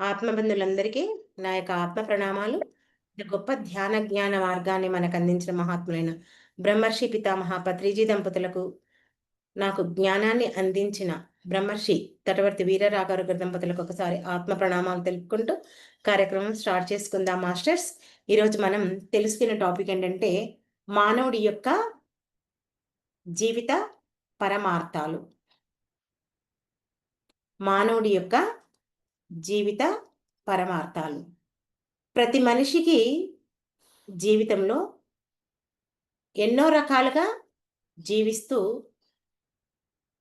ఆత్మబంధులందరికీ నా యొక్క ఆత్మ ప్రణామాలు. గొప్ప ధ్యాన జ్ఞాన మార్గాన్ని మనకు అందించిన మహాత్ములైన బ్రహ్మర్షి పితామహ పత్రిజీ దంపతులకు నాకు జ్ఞానాన్ని అందించిన బ్రహ్మర్షి తటవర్తి వీరరాగారు దంపతులకు ఒకసారి ఆత్మ ప్రణామాలు తెలుపుకుంటూ కార్యక్రమం స్టార్ట్ చేసుకుందాం మాస్టర్స్. ఈరోజు మనం తెలుసుకున్న టాపిక్ ఏంటంటే మానవుడి యొక్క జీవిత పరమార్థాలు. మానవుడి యొక్క జీవిత పరమార్థాలు. ప్రతి మనిషికి జీవితంలో ఎన్నో రకాలుగా జీవిస్తూ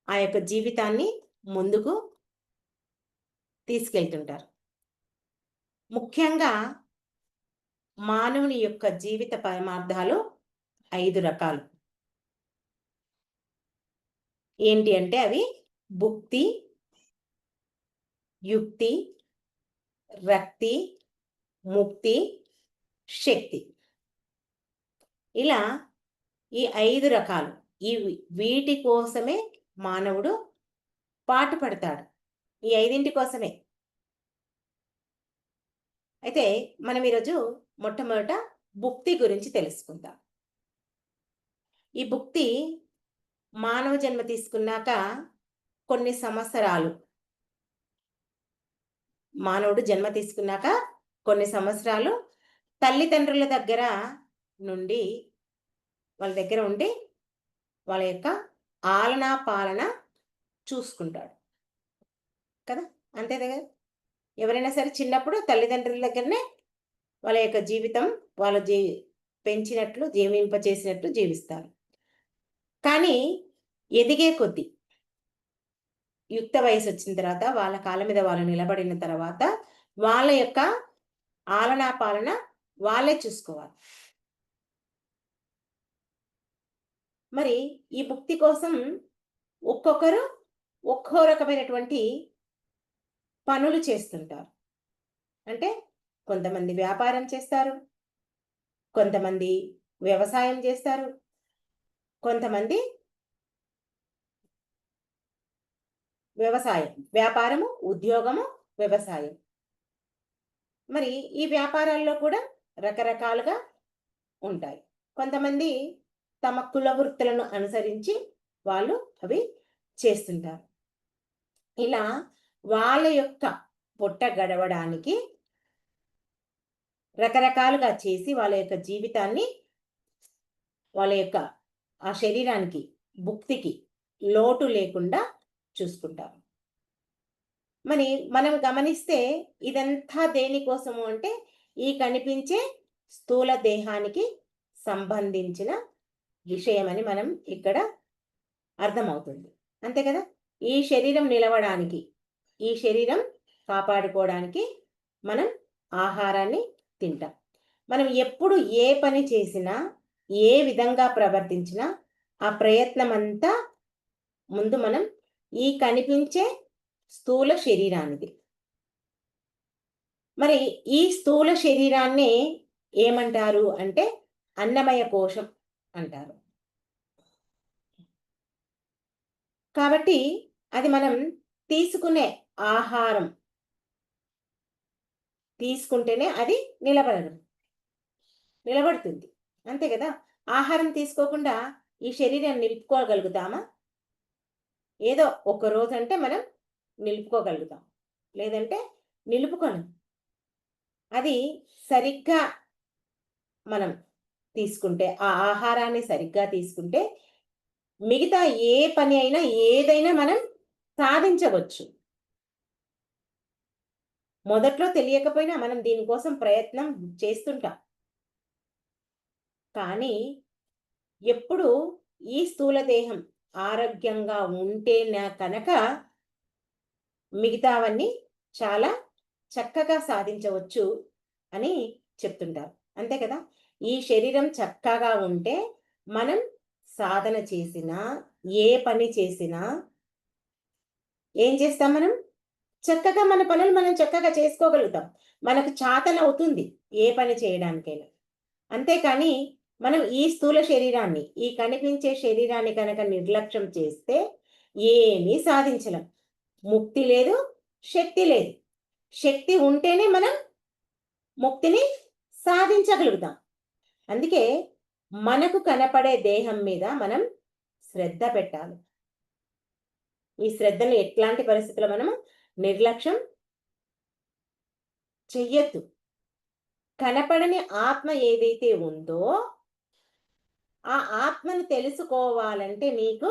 ఆ యొక్క జీవితాన్ని ముందుకు తీసుకెళ్తుంటారు. ముఖ్యంగా మానవుని యొక్క జీవిత పరమార్థాలు ఐదు రకాలు. ఏంటి అంటే అవి భుక్తి యుక్తి రక్తి ముక్తి శక్తి. ఇలా ఈ ఐదు రకాలు ఈ వీటి కోసమే మానవుడు పాటు పడతాడు. ఈ ఐదింటి కోసమే. అయితే మనం ఈరోజు మొట్టమొదట భుక్తి గురించి తెలుసుకుందాం. ఈ భుక్తి మానవ జన్మ తీసుకున్నాక కొన్ని సంవత్సరాలు మానవుడు జన్మ తీసుకున్నాక కొన్ని సంవత్సరాలు తల్లిదండ్రుల దగ్గర నుండి వాళ్ళ దగ్గర ఉండి వాళ్ళ యొక్క ఆలన పాలన చూసుకుంటాడు. కదా? అంతే కదా? ఎవరైనా సరే చిన్నప్పుడు తల్లిదండ్రుల దగ్గరనే వాళ్ళ యొక్క జీవితం వాళ్ళు జీ పెంచినట్లు జీవింపచేసినట్లు జీవిస్తారు. కానీ ఎదిగే కొద్దీ యుక్త వయసు వచ్చిన తర్వాత వాళ్ళ కాళ్ళ మీద వాళ్ళు నిలబడిన తర్వాత వాళ్ళ యొక్క ఆలనా పాలన వాళ్ళే చూసుకోవాలి. మరి ఈ ముక్తి కోసం ఒక్కొక్కరు ఒక్కో రకమైనటువంటి పనులు చేస్తుంటారు. అంటే కొంతమంది వ్యాపారం చేస్తారు కొంతమంది వ్యవసాయం చేస్తారు కొంతమంది వ్యవసాయం. వ్యాపారము ఉద్యోగము వ్యవసాయం. మరి ఈ వ్యాపారాల్లో కూడా రకరకాలుగా ఉంటాయి. కొంతమంది తమ కుల వృత్తులను అనుసరించి వాళ్ళు అవి చేస్తుంటారు. ఇలా వాళ్ళ యొక్క పొట్ట గడవడానికి రకరకాలుగా చేసి వాళ్ళ యొక్క జీవితాన్ని వాళ్ళ యొక్క ఆ శరీరానికి భుక్తికి లోటు లేకుండా చూసుకుంటాం. మరి మనం గమనిస్తే ఇదంతా దేనికోసము అంటే ఈ కనిపించే స్థూల దేహానికి సంబంధించిన విషయమని మనం ఇక్కడ అర్థమవుతుంది. అంతే కదా? ఈ శరీరం నిలవడానికి ఈ శరీరం కాపాడుకోవడానికి మనం ఆహారాన్ని తింటాం. మనం ఎప్పుడు ఏ పని చేసినా ఏ విధంగా ప్రవర్తించినా ఆ ప్రయత్నం అంతా ముందు మనం ఈ కనిపించే స్థూల శరీరానికి. మరి ఈ స్థూల శరీరాన్ని ఏమంటారు? అంటే అన్నమయ కోశం అంటారు. కాబట్టి అది మనం తీసుకునే ఆహారం. తీసుకుంటేనే అది నిలబడదు. నిలబడుతుంది. అంతే కదా? ఆహారం తీసుకోకుండా ఈ శరీరాన్ని నిలుపుకోగలుగుతామా? ఏదో ఒక రోజు అంటే మనం నిలుపుకోగలుగుతాం. లేదంటే నిలుపుకొని అది సరిగ్గా మనం తీసుకుంటే ఆ ఆహారాన్ని సరిగ్గా తీసుకుంటే మిగతా ఏ పని అయినా ఏదైనా మనం సాధించవచ్చు. మొదట్లో తెలియకపోయినా మనం దీనికోసం ప్రయత్నం చేస్తుంటాం. కానీ ఎప్పుడు ఈ స్థూల దేహం ఆరోగ్యంగా ఉంటే కనుక మిగతావన్నీ చాలా చక్కగా సాధించవచ్చు అని చెప్తుంటారు. అంతే కదా? ఈ శరీరం చక్కగా ఉంటే మనం సాధన చేసినా ఏ పని చేసినా ఏం చేస్తాం మనం? చక్కగా మన పనులు మనం చక్కగా చేసుకోగలుగుతాం. మనకు చాతన అవుతుంది ఏ పని చేయడానికైనా. అంతేకాని మనం ఈ స్థూల శరీరాన్ని ఈ కనిపించే శరీరాన్ని కనుక నిర్లక్ష్యం చేస్తే ఏమీ సాధించలేం. ముక్తి లేదు శక్తి లేదు. శక్తి ఉంటేనే మనం ముక్తిని సాధించగలుగుతాం. అందుకే మనకు కనపడే దేహం మీద మనం శ్రద్ధ పెట్టాలి. ఈ శ్రద్ధను ఎట్లాంటి పరిస్థితుల్లో మనము నిర్లక్ష్యం చెయ్యొద్దు. కనపడని ఆత్మ ఏదైతే ఉందో ఆ ఆత్మను తెలుసుకోవాలంటే నీకు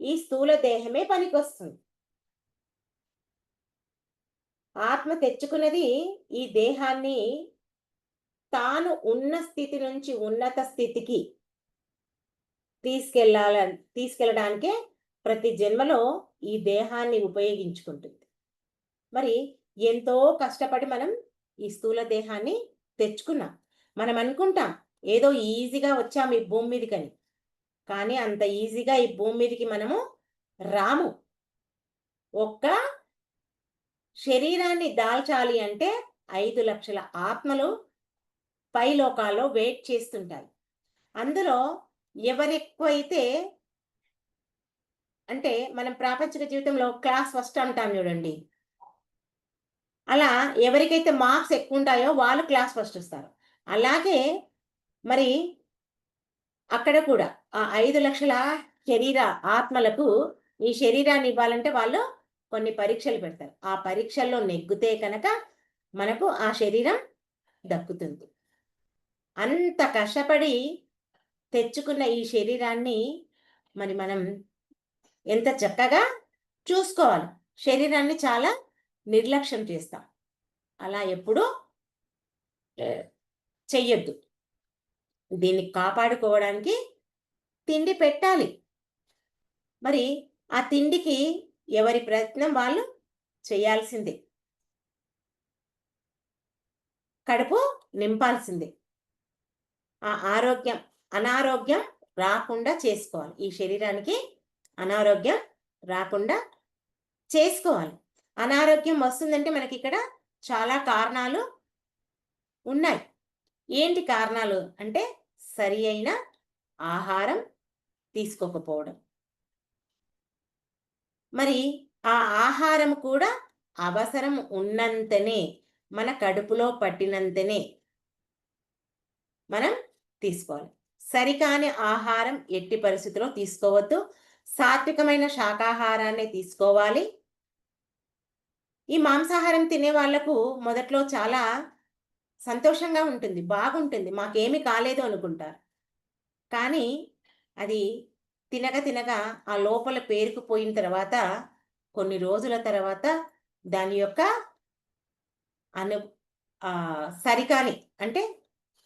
ఈ స్థూల దేహమే పనికొస్తుంది. ఆత్మ తెచ్చుకున్నది ఈ దేహాన్ని తాను ఉన్న స్థితి నుంచి ఉన్నత స్థితికి తీసుకెళ్ళాల తీసుకెళ్ళడానికే ప్రతి జన్మలో ఈ దేహాన్ని ఉపయోగించుకుంటుంది. మరి ఎంతో కష్టపడి మనం ఈ స్థూల దేహాన్ని తెచ్చుకున్నాం. మనం అనుకుంటాం ఏదో ఈజీగా వచ్చాము ఈ భూమి మీదకని కానీ అంత ఈజీగా ఈ భూమి మీదకి మనము రాము. ఒక్క శరీరాన్ని దాల్చాలి అంటే ఐదు లక్షల ఆత్మలు పై లోకాల్లో వెయిట్ చేస్తుంటాయి. అందులో ఎవరెక్కువైతే అంటే మనం ప్రాపంచిక జీవితంలో క్లాస్ ఫస్ట్ అంటాం చూడండి. అలా ఎవరికైతే మార్క్స్ ఎక్కువ ఉంటాయో వాళ్ళు క్లాస్ ఫస్ట్ వస్తారు. అలాగే మరి అక్కడ కూడా ఆ ఐదు లక్షల శరీర ఆత్మలకు ఈ శరీరాన్ని ఇవ్వాలంటే వాళ్ళు కొన్ని పరీక్షలు పెడతారు. ఆ పరీక్షల్లో నెగ్గితే కనుక మనకు ఆ శరీరం దక్కుతుంది. అంత కష్టపడి తెచ్చుకున్న ఈ శరీరాన్ని మరి మనం ఎంత చక్కగా చూసుకోవాలి. శరీరాన్ని చాలా నిర్లక్ష్యం చేస్తాం. అలా ఎప్పుడూ చెయ్యొద్దు. దీన్ని కాపాడుకోవడానికి తిండి పెట్టాలి. మరి ఆ తిండికి ఎవరి ప్రయత్నం వాళ్ళు చేయాల్సిందే. కడుపు నింపాల్సిందే. ఆ ఆరోగ్యం అనారోగ్యం రాకుండా చేసుకోవాలి. ఈ శరీరానికి అనారోగ్యం రాకుండా చేసుకోవాలి. అనారోగ్యం వస్తుందంటే మనకి ఇక్కడ చాలా కారణాలు ఉన్నాయి. ఏంటి కారణాలు? అంటే సరి అయిన ఆహారం తీసుకోకపోవడం. మరి ఆ ఆహారం కూడా అవసరం ఉన్నంతనే మన కడుపులో పట్టినంతనే మనం తీసుకోవాలి. సరికాని ఆహారం ఎట్టి పరిస్థితిలో తీసుకోవద్దు. సాత్వికమైన శాకాహారాన్ని తీసుకోవాలి. ఈ మాంసాహారం తినే వాళ్ళకు మొదట్లో చాలా సంతోషంగా ఉంటుంది బాగుంటుంది మాకేమి కాలేదు అనుకుంటారు. కానీ అది తినగ తినగా ఆ లోపల పేరుకుపోయిన తర్వాత కొన్ని రోజుల తర్వాత దాని యొక్క అను సరికాని అంటే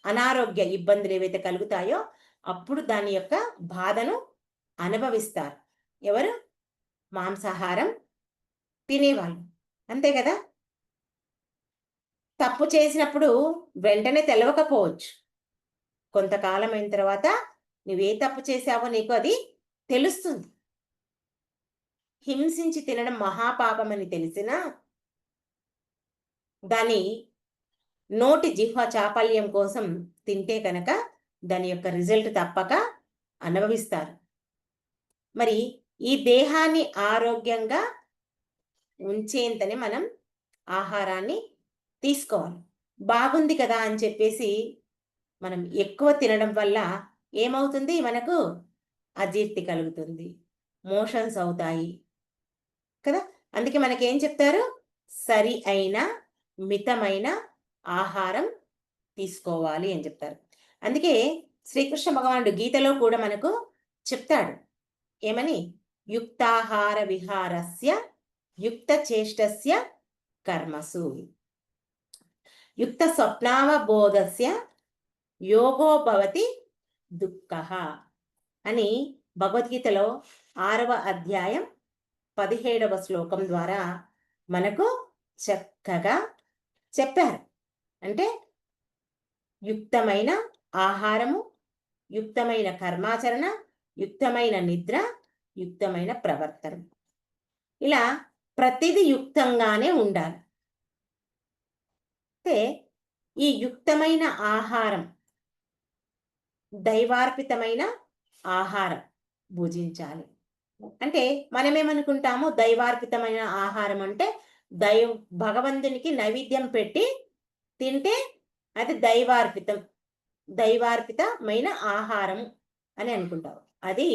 అనారోగ్య ఇబ్బందులు ఏవైతే కలుగుతాయో అప్పుడు దాని యొక్క బాధను అనుభవిస్తారు. ఎవరు? మాంసాహారం తినేవాళ్ళు. అంతే కదా? తప్పు చేసినప్పుడు వెంటనే తెలవకపోవచ్చు. కొంతకాలం అయిన తర్వాత నువ్వే తప్పు చేశావో నీకు అది తెలుస్తుంది. హింసించి తినడం మహాపాపం అని తెలిసినా దాని నోటి జిహ్వ చాపల్యం కోసం తింటే కనుక దాని యొక్క రిజల్ట్ తప్పక అనుభవిస్తారు. మరి ఈ దేహాన్ని ఆరోగ్యంగా ఉంచేంతనే మనం ఆహారాన్ని తీసుకోవాలి బాగుంది కదా అని చెప్పేసి మనం ఎక్కువ తినడం వల్ల ఏమవుతుంది? మనకు అజీర్తి కలుగుతుంది. మోషన్స్ అవుతాయి. కదా? అందుకే మనకేం చెప్తారు? సరి అయిన మితమైన ఆహారం తీసుకోవాలి అని చెప్తారు. అందుకే శ్రీకృష్ణ భగవానుడు గీతలో కూడా మనకు చెప్తాడు. ఏమని? యుక్తాహార విహారస్య యుక్త చేష్టస్య కర్మసు. యుక్త స్వప్నావబోధస్య యోగో దుఃఖ అని భగవద్గీతలో ఆరవ అధ్యాయం పదిహేడవ శ్లోకం ద్వారా మనకు చక్కగా చెప్పారు. అంటే యుక్తమైన ఆహారము యుక్తమైన కర్మాచరణ యుక్తమైన నిద్ర యుక్తమైన ప్రవర్తన. ఇలా ప్రతిదీ యుక్తంగానే ఉండాలి. అయితే ఈ యుక్తమైన ఆహారం దైవార్పితమైన ఆహారం భుజించాలి. అంటే మనమేమనుకుంటాము దైవార్పితమైన ఆహారం అంటే దైవ భగవంతునికి నైవేద్యం పెట్టి తింటే అది దైవార్పితం దైవార్పితమైన ఆహారం అని అనుకుంటావు అది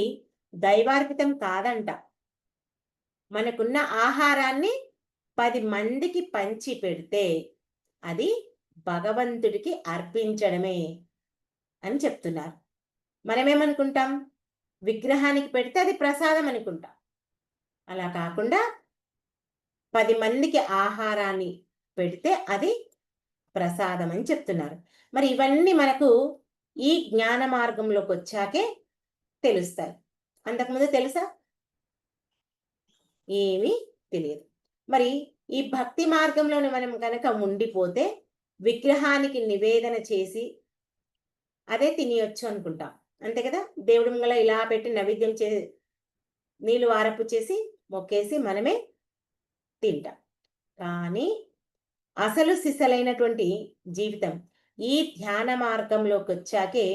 దైవార్పితం కాదంట. మనకున్న ఆహారాన్ని పది మందికి పంచి పెడితే అది భగవంతుడికి అర్పించడమే అని చెప్తున్నారు. మనమేమనుకుంటాం? విగ్రహానికి పెడితే అది ప్రసాదం అనుకుంటాం. అలా కాకుండా పది మందికి ఆహారాన్ని పెడితే అది ప్రసాదం అని చెప్తున్నారు. మరి ఇవన్నీ మనకు ఈ జ్ఞాన మార్గంలోకి వచ్చాకే తెలుస్తాయి. అంతకుముందు తెలుసా? ఏమీ తెలియదు. మరి ఈ భక్తి మార్గంలోనే మనం కనుక ఉండిపోతే విగ్రహానికి నివేదన చేసి అదే తినియొచ్చు అనుకుంటాం. అంతే కదా? దేవుడి ముంగల ఇలా పెట్టి నైవేద్యం చే నీళ్ళు వారపు చేసి మొక్కేసి మనమే తింటాం. కానీ అసలు సిసలైనటువంటి జీవితం ఈ ధ్యాన మార్గంలోకి వచ్చాకే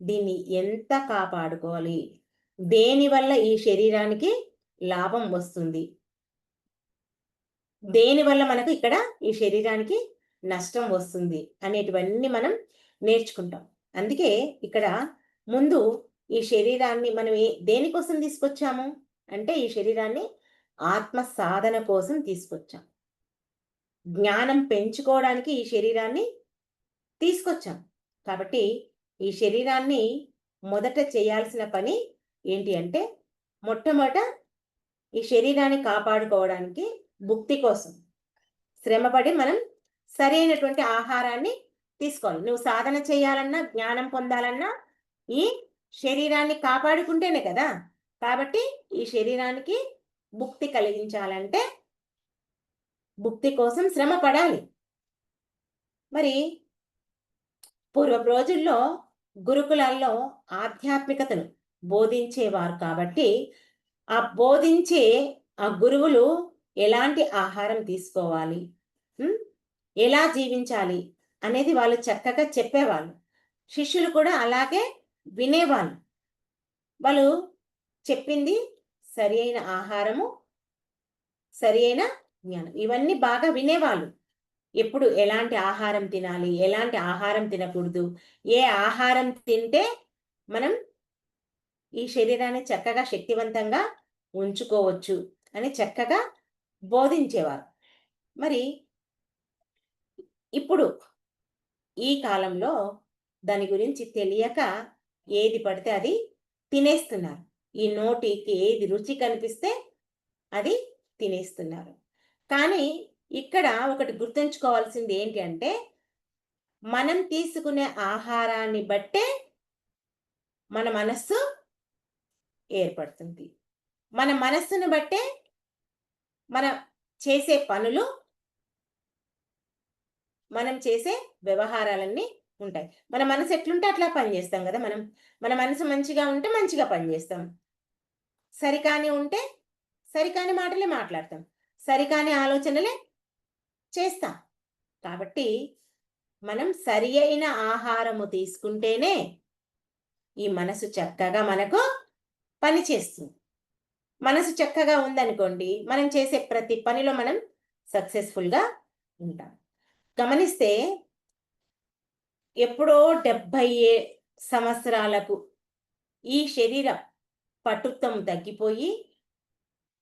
దీన్ని ఎంత కాపాడుకోవాలి? దేనివల్ల ఈ శరీరానికి లాభం వస్తుంది? దేనివల్ల మనకు ఇక్కడ ఈ శరీరానికి నష్టం వస్తుంది అనేటివన్నీ మనం నేర్చుకుంటాం. అందుకే ఇక్కడ ముందు ఈ శరీరాన్ని మనం ఏ దేనికోసం తీసుకొచ్చాము? అంటే ఈ శరీరాన్ని ఆత్మ సాధన కోసం తీసుకొచ్చాం. జ్ఞానం పెంచుకోవడానికి ఈ శరీరాన్ని తీసుకొచ్చాం. కాబట్టి ఈ శరీరాన్ని మొదట చేయాల్సిన పని ఏంటి అంటే మొట్టమొదట ఈ శరీరాన్ని కాపాడుకోవడానికి భుక్తి కోసం. శ్రమపడి మనం సరైనటువంటి ఆహారాన్ని తీసుకోవాలి. నువ్వు సాధన చేయాలన్నా జ్ఞానం పొందాలన్నా ఈ శరీరాన్ని కాపాడుకుంటేనే కదా. కాబట్టి ఈ శరీరానికి భుక్తి కలిగించాలంటే భుక్తి కోసం శ్రమ పడాలి. మరి పూర్వపు రోజుల్లో గురుకులాల్లో ఆధ్యాత్మికతను బోధించేవారు కాబట్టి ఆ బోధించే ఆ గురువులు ఎలాంటి ఆహారం తీసుకోవాలి? ఎలా జీవించాలి? అనేది వాళ్ళు చక్కగా చెప్పేవాళ్ళు. శిష్యులు కూడా అలాగే వినేవాళ్ళు. వాళ్ళు చెప్పింది సరి అయిన ఆహారము సరి అయిన జ్ఞానం. ఇవన్నీ బాగా వినేవాళ్ళు. ఎప్పుడు ఎలాంటి ఆహారం తినాలి? ఎలాంటి ఆహారం తినకూడదు? ఏ ఆహారం తింటే మనం ఈ శరీరాన్ని చక్కగా శక్తివంతంగా ఉంచుకోవచ్చు? అని చక్కగా బోధించేవారు. మరి ఇప్పుడు ఈ కాలంలో దాని గురించి తెలియక ఏది పడితే అది తినేస్తున్నారు. ఈ నోటికి ఏది రుచి కనిపిస్తే అది తినేస్తున్నారు. కానీ ఇక్కడ ఒకటి గుర్తుంచుకోవాల్సింది ఏంటి అంటే మనం తీసుకునే ఆహారాన్ని బట్టే మన మనస్సు ఏర్పడుతుంది. మన మనస్సును బట్టే మనం చేసే పనులు మనం చేసే వ్యవహారాలన్నీ ఉంటాయి. మన మనసు ఎట్లుంటే అట్లా పనిచేస్తాం కదా మనం. మన మనసు మంచిగా ఉంటే మంచిగా పనిచేస్తాం సరికాని ఉంటే సరికాని మాటలే మాట్లాడతాం. సరికాని ఆలోచనలే చేస్తాం. కాబట్టి మనం సరి అయిన ఆహారము తీసుకుంటేనే ఈ మనసు చక్కగా మనకు పనిచేస్తుంది మనసు చక్కగా ఉందనుకోండి మనం చేసే ప్రతి పనిలో మనం సక్సెస్ఫుల్గా ఉంటాం. గమనిస్తే ఎప్పుడో డెబ్భై సంవత్సరాలకు ఈ శరీర పటుత్వం తగ్గిపోయి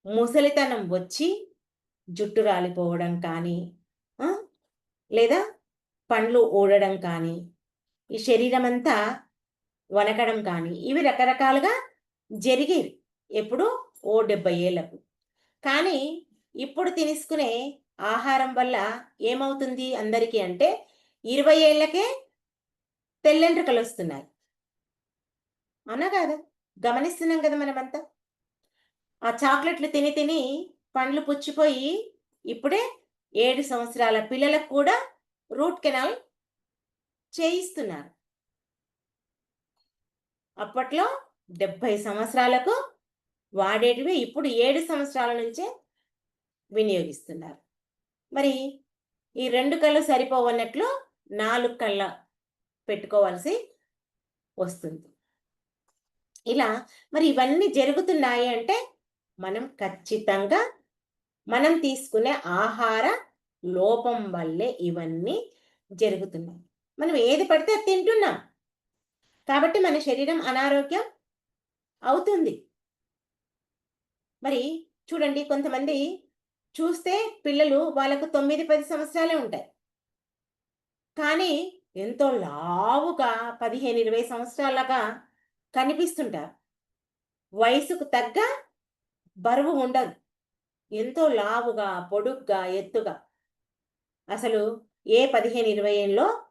ముసలితనం వచ్చి జుట్టు రాలిపోవడం కానీ లేదా పండ్లు ఊడడం కానీ ఈ శరీరం అంతా వనకడం కానీ ఇవి రకరకాలుగా జరిగేవి. ఎప్పుడు ఓ డెబ్బై ఏళ్ళకు. కానీ ఇప్పుడు తీసుకునే ఆహారం వల్ల ఏమవుతుంది అందరికీ అంటే ఇరవై ఏళ్ళకే తెల్లెంట్రుకలు వస్తున్నాయి. అవునా గమనిస్తున్నాం కదా మనమంతా. ఆ చాక్లెట్లు తిని తిని పండ్లు పుచ్చిపోయి ఇప్పుడే ఏడు సంవత్సరాల పిల్లలకు కూడా రూట్ కెనాల్ చేయిస్తున్నారు. అప్పట్లో డెబ్బై సంవత్సరాలకు వాడేటివి ఇప్పుడు ఏడు సంవత్సరాల నుంచే వినియోగిస్తున్నారు. మరి ఈ రెండు కళ్ళు సరిపోవన్నట్లు నాలుగు కళ్ళ పెట్టుకోవాల్సి వస్తుంది. ఇలా మరి ఇవన్నీ జరుగుతున్నాయి అంటే మనం ఖచ్చితంగా మనం తీసుకునే ఆహార లోపం వల్లే ఇవన్నీ జరుగుతున్నాయి. మనం ఏది పడితే అది తింటున్నాం. కాబట్టి మన శరీరం అనారోగ్యం అవుతుంది. మరి చూడండి కొంతమంది చూస్తే పిల్లలు వాళ్ళకు తొమ్మిది పది సంవత్సరాలే ఉంటాయి. కానీ ఎంతో లావుగా పదిహేను ఇరవై సంవత్సరాలుగా కనిపిస్తుంటారు. వయసుకు తగ్గ బరువు ఉండదు. ఎంతో లావుగా పొడుగ్గా ఎత్తుగా. అసలు ఏ పదిహేను ఇరవై ఏళ్ళలో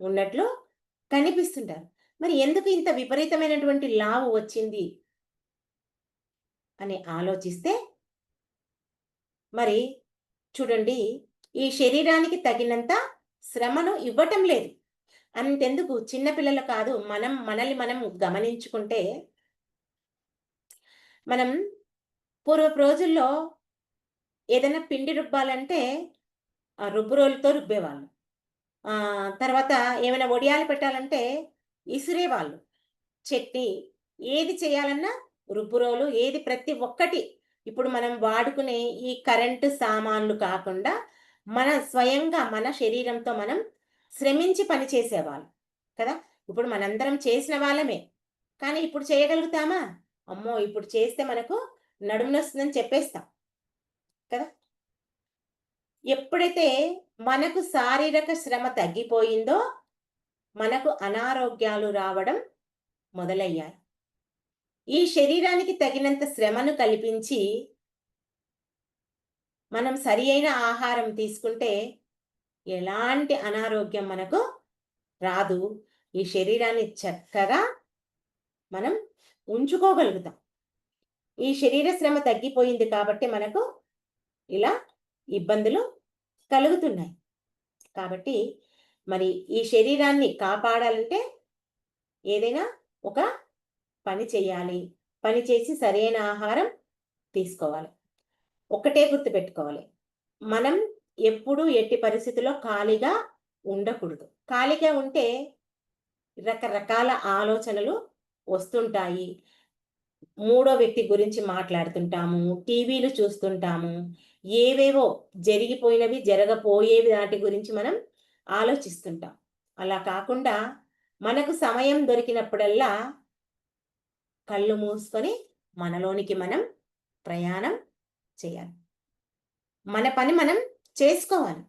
ఉన్నట్లు కనిపిస్తుంటారు. మరి ఎందుకు ఇంత విపరీతమైనటువంటి లావు వచ్చింది? అని ఆలోచిస్తే మరి చూడండి ఈ శరీరానికి తగినంత శ్రమను ఇవ్వటం లేదు. అంతెందుకు? చిన్నపిల్లలు కాదు మనం మనల్ని మనం గమనించుకుంటే మనం పూర్వపు రోజుల్లో ఏదైనా పిండి రుబ్బాలంటే ఆ రుబ్బురోలుతో రుబ్బేవాళ్ళు. తర్వాత ఏమైనా ఒడియాలు పెట్టాలంటే ఇసురేవాళ్ళు. చట్నీ ఏది చేయాలన్నా రుబ్బురోలు ఏది ప్రతి ఒక్కటి. ఇప్పుడు మనం వాడుకునే ఈ కరెంటు సామాన్లు కాకుండా మన స్వయంగా మన శరీరంతో మనం శ్రమించి పని చేసేవాళ్ళు కదా? ఇప్పుడు మనందరం చేసిన వాళ్ళమే. కానీ ఇప్పుడు చేయగలుగుతామా? అమ్మో! ఇప్పుడు చేస్తే మనకు నడుము నొస్తుందని చెప్పేస్తాం కదా? ఎప్పుడైతే మనకు శారీరక శ్రమ తగ్గిపోయిందో మనకు అనారోగ్యాలు రావడం మొదలయ్యాయి. ఈ శరీరానికి తగినంత శ్రమను కల్పించి మనం సరి అయిన ఆహారం తీసుకుంటే ఎలాంటి అనారోగ్యం మనకు రాదు. ఈ శరీరాన్ని చక్కగా మనం ఉంచుకోగలుగుతాం. ఈ శరీర శ్రమ తగ్గిపోయింది కాబట్టి మనకు ఇలా ఇబ్బందులు కలుగుతున్నాయి. కాబట్టి మరి ఈ శరీరాన్ని కాపాడాలంటే ఏదైనా ఒక పని చేయాలి. పని చేసి సరైన ఆహారం తీసుకోవాలి. ఒకటే గుర్తుపెట్టుకోవాలి. మనం ఎప్పుడూ ఎట్టి పరిస్థితుల్లో ఖాళీగా ఉండకూడదు. ఖాళీగా ఉంటే రకరకాల ఆలోచనలు వస్తుంటాయి. మూడో వ్యక్తి గురించి మాట్లాడుతుంటాము టీవీలు చూస్తుంటాము ఏవేవో జరిగిపోయినవి జరగపోయేవి వాటి గురించి మనం ఆలోచిస్తుంటాం. అలా కాకుండా మనకు సమయం దొరికినప్పుడల్లా కళ్ళు మూసుకొని మనలోనికి మనం ప్రయాణం చేయాలి. మన పని మనం చేసుకోవాలి.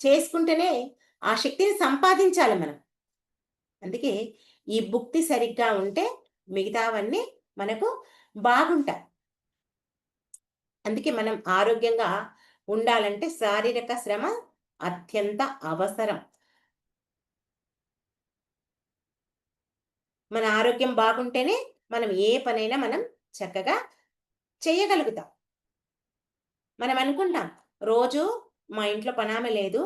చేసుకుంటేనే ఆ శక్తిని సంపాదించాలి మనం. అందుకే ఈ భుక్తి సరిగ్గా ఉంటే మిగతావన్నీ మనకు బాగుంటాయి. అందుకే మనం ఆరోగ్యంగా ఉండాలంటే శారీరక శ్రమ అత్యంత అవసరం. మన ఆరోగ్యం బాగుంటేనే మనం ఏ పనైనా మనం చక్కగా చేయగలుగుతాం. మనం అనుకుంటాం రోజు మా ఇంట్లో పనామె లేదు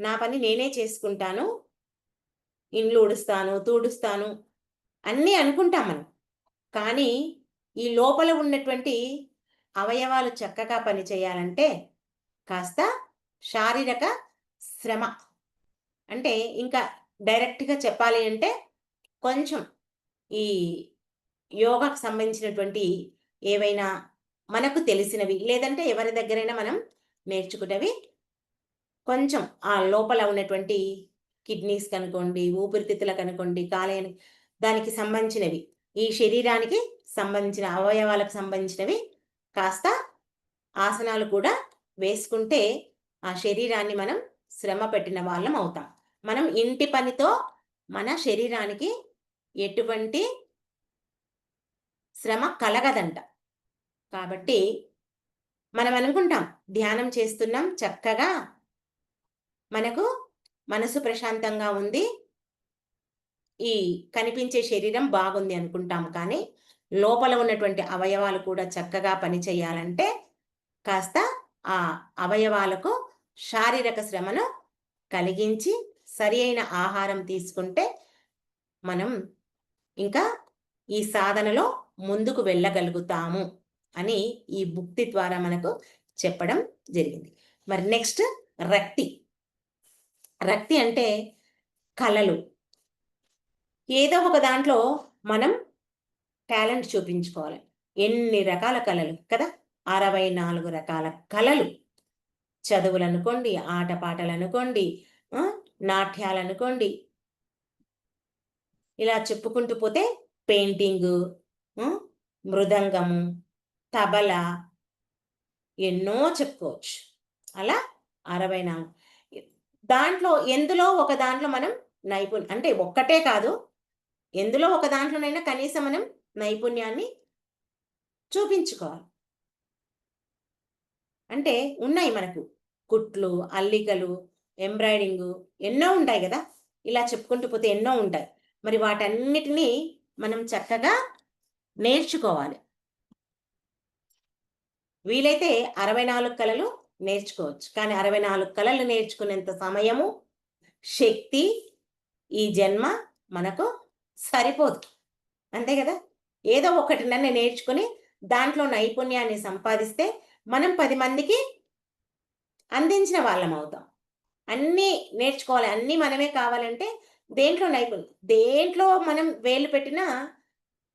నా పని నేనే చేసుకుంటాను ఇండ్లు ఉడుస్తాను తూడుస్తాను అన్నీ అనుకుంటాం మనం. కానీ ఈ లోపల ఉన్నటువంటి అవయవాలు చక్కగా పనిచేయాలంటే కాస్త శారీరక శ్రమ. అంటే ఇంకా డైరెక్ట్గా చెప్పాలి అంటే కొంచెం ఈ యోగాకు సంబంధించినటువంటి ఏవైనా మనకు తెలిసినవి లేదంటే ఎవరి దగ్గరైనా మనం నేర్చుకునేవి కొంచెం ఆ లోపల ఉన్నటువంటి కిడ్నీస్ కనుకోండి ఊపిరితిత్తుల కనుకోండి కాలేయ దానికి సంబంధించినవి ఈ శరీరానికి సంబంధించిన అవయవాలకు సంబంధించినవి కాస్త ఆసనాలు కూడా వేసుకుంటే ఆ శరీరాన్ని మనం శ్రమ పెట్టిన వాళ్ళం అవుతాం. మనం ఇంటి పనితో మన శరీరానికి ఎటువంటి శ్రమ కలగదంట. కాబట్టి మనం అనుకుంటాం ధ్యానం చేస్తున్నాం చక్కగా మనకు మనసు ప్రశాంతంగా ఉంది ఈ కనిపించే శరీరం బాగుంది అనుకుంటాం కానీ లోపల ఉన్నటువంటి అవయవాలు కూడా చక్కగా పనిచేయాలంటే కాస్త ఆ అవయవాలకు శారీరక శ్రమను కలిగించి సరి అయిన ఆహారం తీసుకుంటే మనం ఇంకా ఈ సాధనలో ముందుకు వెళ్ళగలుగుతాము అని ఈ భుక్తి ద్వారా మనకు చెప్పడం జరిగింది. మరి నెక్స్ట్ రక్తి. రక్తి అంటే కళలు. ఏదో ఒక దాంట్లో మనం టాలెంట్ చూపించుకోవాలి. ఎన్ని రకాల కళలు కదా? అరవై నాలుగు రకాల కళలు. చదువులు అనుకోండి ఆటపాటలు అనుకోండి నాట్యాలు అనుకోండి ఇలా చెప్పుకుంటూ పోతే పెయింటింగు మృదంగము తబల ఎన్నో చెప్పుకోవచ్చు. అలా అరవై నాలుగు. దాంట్లో ఎందులో ఒక దాంట్లో మనం నైపుణ్యం అంటే ఒక్కటే కాదు ఎందులో ఒక దాంట్లోనైనా కనీసం మనం నైపుణ్యాన్ని చూపించుకోవాలి. అంటే ఉన్నాయి మనకు కుట్లు అల్లికలు ఎంబ్రాయిడింగు ఎన్నో ఉంటాయి కదా. ఇలా చెప్పుకుంటూ పోతే ఎన్నో ఉంటాయి. మరి వాటన్నిటినీ మనం చక్కగా నేర్చుకోవాలి. వీలైతే అరవై నాలుగు కళలు నేర్చుకోవచ్చు. కానీ అరవై నాలుగు కళలు నేర్చుకునేంత సమయము శక్తి ఈ జన్మ మనకు సరిపోదు. అంతే కదా? ఏదో ఒకటి నన్ను నేర్చుకుని దాంట్లో నైపుణ్యాన్ని సంపాదిస్తే మనం పది మందికి అందించిన వాళ్ళం అవుతాం. అన్నీ నేర్చుకోవాలి. అన్నీ మనమే కావాలంటే దేంట్లో నైపుణ్యం దేంట్లో మనం వేలు పెట్టినా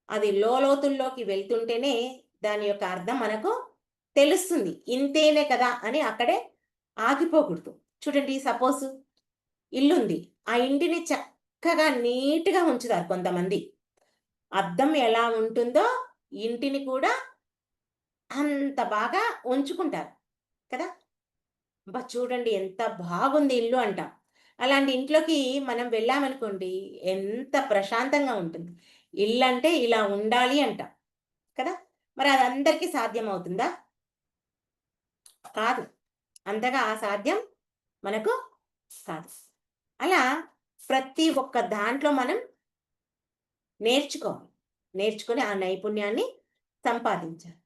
అది లోతుల్లోకి వెళ్తుంటేనే దాని యొక్క అర్థం మనకు తెలుస్తుంది. ఇంతేనే కదా అని అక్కడే ఆగిపోకూడదు. చూడండి సపోజ్ ఇల్లుంది. ఆ ఇంటిని చక్కగా నీట్గా ఉంచుతారు కొంతమంది. అద్దం ఎలా ఉంటుందో ఇంటిని కూడా అంత బాగా ఉంచుకుంటారు కదా? బా చూడండి ఎంత బాగుంది ఇల్లు అంటాం. అలాంటి ఇంట్లోకి మనం వెళ్ళామనుకోండి ఎంత ప్రశాంతంగా ఉంటుంది. ఇల్లు అంటే ఇలా ఉండాలి అంట కదా? మరి అది అందరికీ సాధ్యం అవుతుందా కాదు. అంతగా ఆ సాధ్యం మనకు కాదు. అలా ప్రతి ఒక్క దాంట్లో మనం నేర్చుకోవాలి. నేర్చుకొని ఆ నైపుణ్యాన్ని సంపాదించాలి.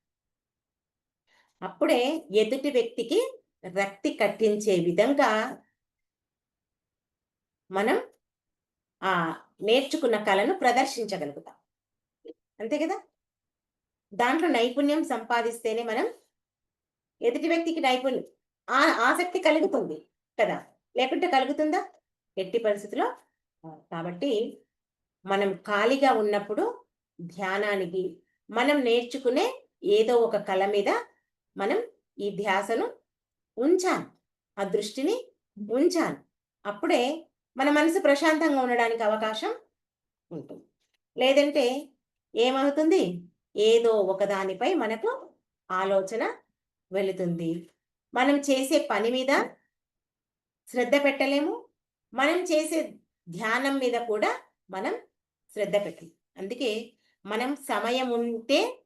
అప్పుడే ఎదుటి వ్యక్తికి రక్తి కట్టించే విధంగా మనం ఆ నేర్చుకున్న కళను ప్రదర్శించగలుగుతాం. అంతే కదా? దాంట్లో నైపుణ్యం సంపాదిస్తేనే మనం ఎదుటి వ్యక్తికి నైపుణ్యం ఆ ఆసక్తి కలుగుతుంది కదా? లేకుంటే కలుగుతుందా? ఎట్టి పరిస్థితిలో కాబట్టి మనం ఖాళీగా ఉన్నప్పుడు ధ్యానానికి మనం నేర్చుకునే ఏదో ఒక కళ మీద మనం ఈ ధ్యాసను ఉంచాను ఆ దృష్టిని ఉంచాను అప్పుడే మన మనసు ప్రశాంతంగా ఉండడానికి అవకాశం ఉంటుంది. లేదంటే ఏమవుతుంది? ఏదో ఒకదానిపై మనకు ఆలోచన వెళుతుంది. మనం చేసే పని మీద శ్రద్ధ పెట్టలేము. మనం చేసే ధ్యానం మీద కూడా మనం శ్రద్ధ పెట్టలేము. అందుకే మనం సమయం ఉంటే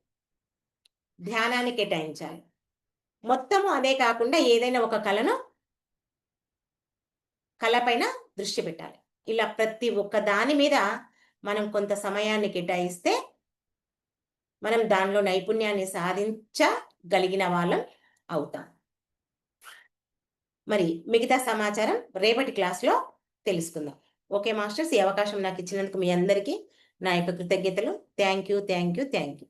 ధ్యానాన్ని కేటాయించాలి. మొత్తము అదే కాకుండా ఏదైనా ఒక కళను కళ పైన దృష్టి పెట్టాలి. ఇలా ప్రతి ఒక్క దాని మీద మనం కొంత సమయాన్ని కేటాయిస్తే మనం దానిలో నైపుణ్యాన్ని సాధించగలిగిన వాళ్ళం అవుతాం. మరి మిగతా సమాచారం రేపటి క్లాస్లో తెలుసుకుందాం. ఓకే మాస్టర్స్ ఈ అవకాశం నాకు ఇచ్చినందుకు మీ అందరికీ నా యొక్క కృతజ్ఞతలు. Thank you thank you thank you.